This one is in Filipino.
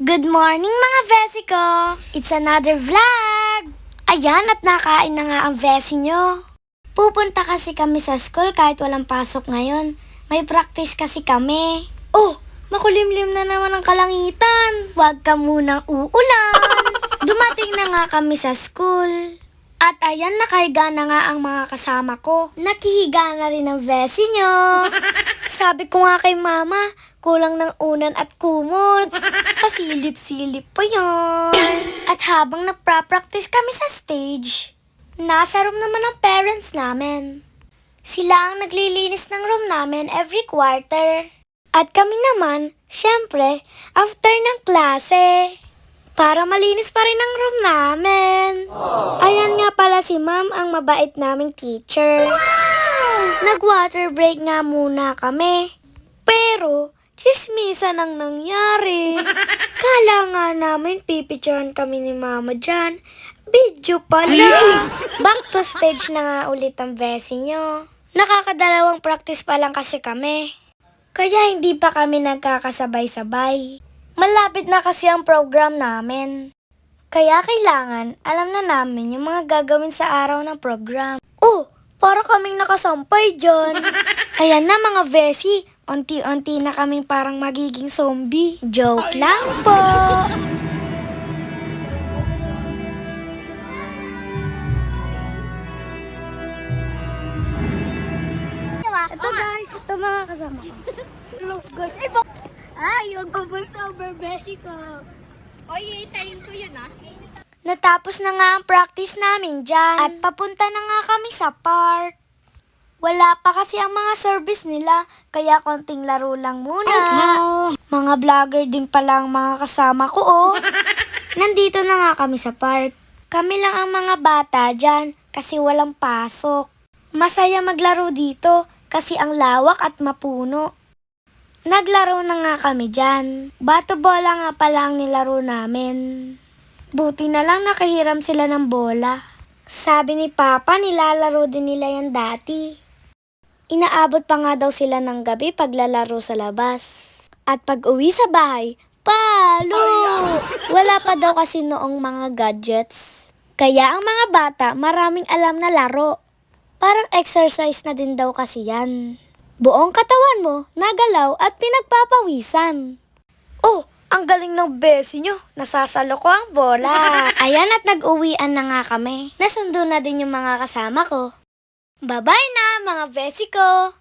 Good morning mga Vesiko! It's another vlog! Ayan at nakain na nga ang Vesi nyo. Pupunta kasi kami sa school kahit walang pasok ngayon. May practice kasi kami. Oh, makulimlim na naman ang kalangitan. Huwag ka munang uulan. Dumating na nga kami sa school. At ayan, nakahiga na nga ang mga kasama ko. Nakihiga na rin ang Vesi nyo. Sabi ko nga kay mama, kulang ng unan at kumot. Pasilip-silip pa yan. At habang nagpa-practice kami sa stage, nasa room naman ang parents namin. Sila ang naglilinis ng room namin every quarter. At kami naman, syempre, after ng klase. Para malinis pa rin ang room namin. Ayan nga si ma'am ang mabait naming teacher. Nag-water break nga muna kami. Pero, chismisan ang nangyari. Kala nga namin pipicturean kami ni mama dyan. Video pala. Back to stage na nga ulit ang besi nyo. Nakakadalawang practice pa lang kasi kami. Kaya hindi pa kami nagkakasabay-sabay. Malapit na kasi ang program namin. Kaya kailangan alam na namin yung mga gagawin sa araw ng program. Oh, para kaming nakasampay dyan. Ayan na mga Vesi, unti-unti na kaming parang magiging zombie. Joke lang po. Ito guys, ito mga kasama ko. Look, guys. Ay, bak- Ay, mag-voice over beshi ko. Oy, itayin ko yun ah. Natapos na nga ang practice namin dyan. At papunta na nga kami sa park. Wala pa kasi ang mga service nila, kaya konting laro lang muna. Mga vlogger din pala ang mga kasama ko, oh. Nandito na nga kami sa park. Kami lang ang mga bata dyan kasi walang pasok. Masaya maglaro dito kasi ang lawak at mapuno. Naglaro na nga kami dyan. Bato bola nga pala ang nilaro namin. Buti na lang nakahiram sila ng bola. Sabi ni Papa, nilalaro din nila yan dati. Inaabot pa nga daw sila ng gabi paglalaro sa labas. At pag uwi sa bahay, palo! Wala pa daw kasi noong mga gadgets. Kaya ang mga bata maraming alam na laro. Parang exercise na din daw kasi yan. Buong katawan mo, nagalaw at pinagpapawisan. Oh, ang galing ng besi nyo. Nasasalo ko ang bola. Ayan at nag-uwian na nga kami. Nasundo na din yung mga kasama ko. Bye-bye na mga besi ko.